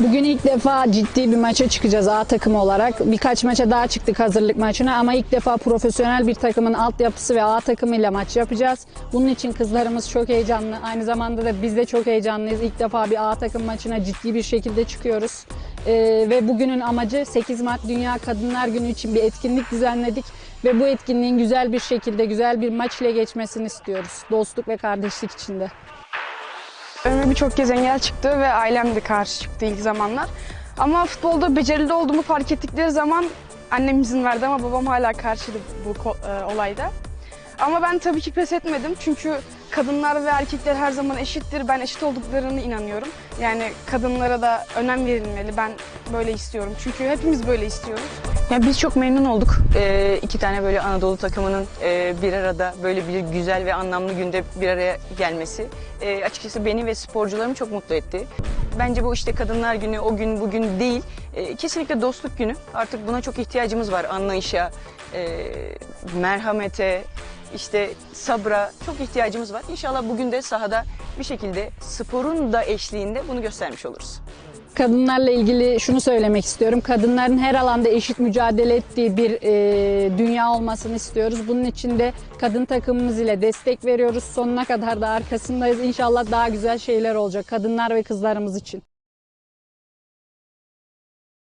Bugün ilk defa ciddi bir maça çıkacağız A takımı olarak. Birkaç maça daha çıktık hazırlık maçına ama ilk defa profesyonel bir takımın altyapısı ve A takımıyla maç yapacağız. Bunun için kızlarımız çok heyecanlı. Aynı zamanda da biz de çok heyecanlıyız. İlk defa bir A takım maçına ciddi bir şekilde çıkıyoruz. Ee, ve bugünün amacı 8 Mart Dünya Kadınlar Günü için bir etkinlik düzenledik. Ve bu etkinliğin güzel bir şekilde, güzel bir maç ile geçmesini istiyoruz. Dostluk ve kardeşlik içinde. Önüme birçok kez engel çıktı ve ailem de karşı çıktı ilk zamanlar. Ama futbolda becerili olduğumu fark ettikleri zaman annem izin verdi ama babam hala karşıydı bu e, olayda. Ama ben tabii ki pes etmedim çünkü kadınlar ve erkekler her zaman eşittir. Ben eşit olduklarını inanıyorum. Yani kadınlara da önem verilmeli. Ben böyle istiyorum. Çünkü hepimiz böyle istiyoruz. Ya biz çok memnun olduk. Ee, iki tane böyle Anadolu takımının e, bir arada böyle bir güzel ve anlamlı günde bir araya gelmesi e, açıkçası beni ve sporcularımı çok mutlu etti. Bence bu işte Kadınlar Günü o gün bugün değil. E, kesinlikle dostluk günü. Artık buna çok ihtiyacımız var. Anlayışa, e, merhamete, işte sabra çok ihtiyacımız var. İnşallah bugün de sahada bir şekilde sporun da eşliğinde bunu göstermiş oluruz. Kadınlarla ilgili şunu söylemek istiyorum. Kadınların her alanda eşit mücadele ettiği bir e, dünya olmasını istiyoruz. Bunun için de kadın takımımız ile destek veriyoruz. Sonuna kadar da arkasındayız. İnşallah daha güzel şeyler olacak kadınlar ve kızlarımız için.